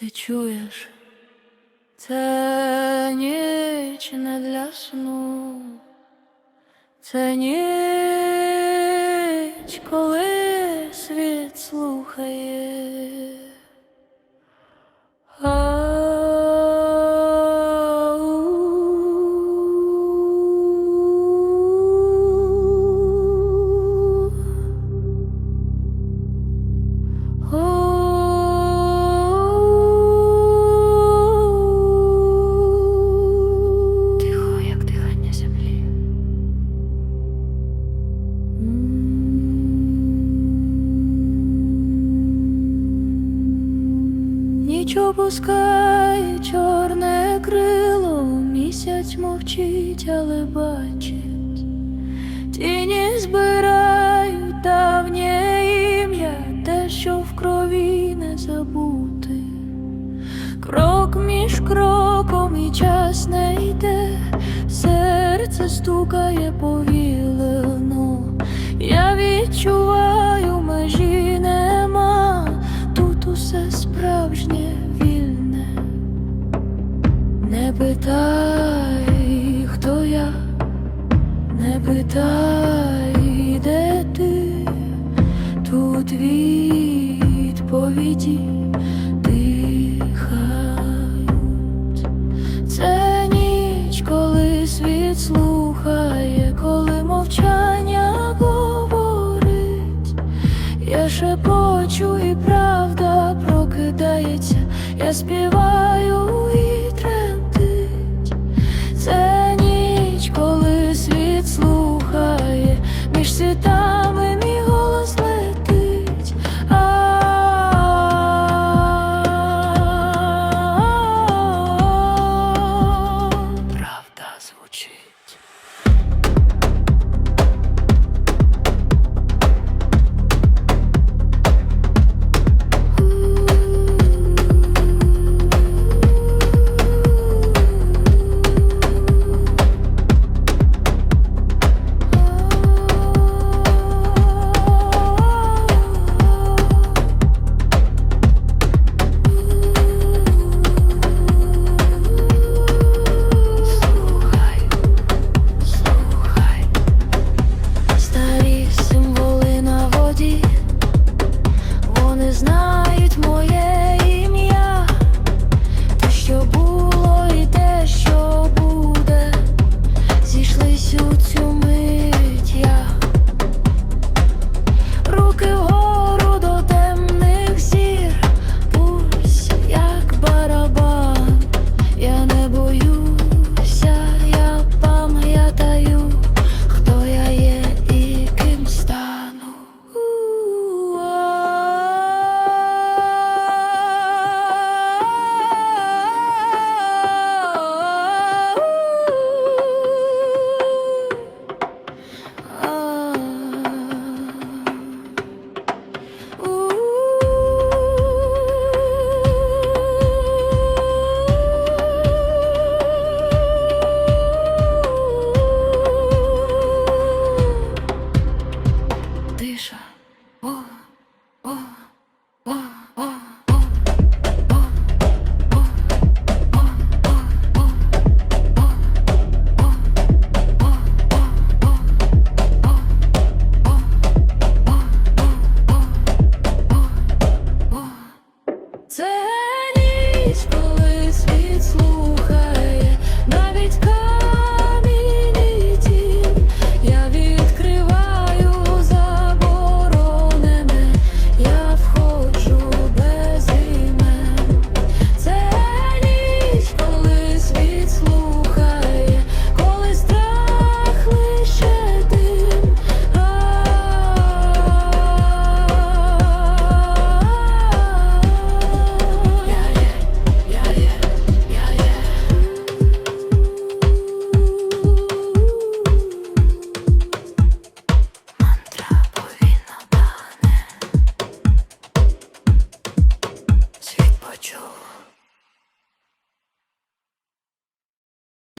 Ти чуєш? Це ніч не для сну. Це ніч, коли світ слухає. Тихо, Ніч опускає чорне крило, місяць мовчить, але бачить. Тіні збирають давнє ім'я, те, що в крові не забути. Крок між кроком і час не йде, серце стукає повільно. Я відчуваю, Не питай, де ти, тут відповіді дихають. Це ніч, коли світ слухає, коли мовчання говорить. Я шепочу і правда прокидається, я співаю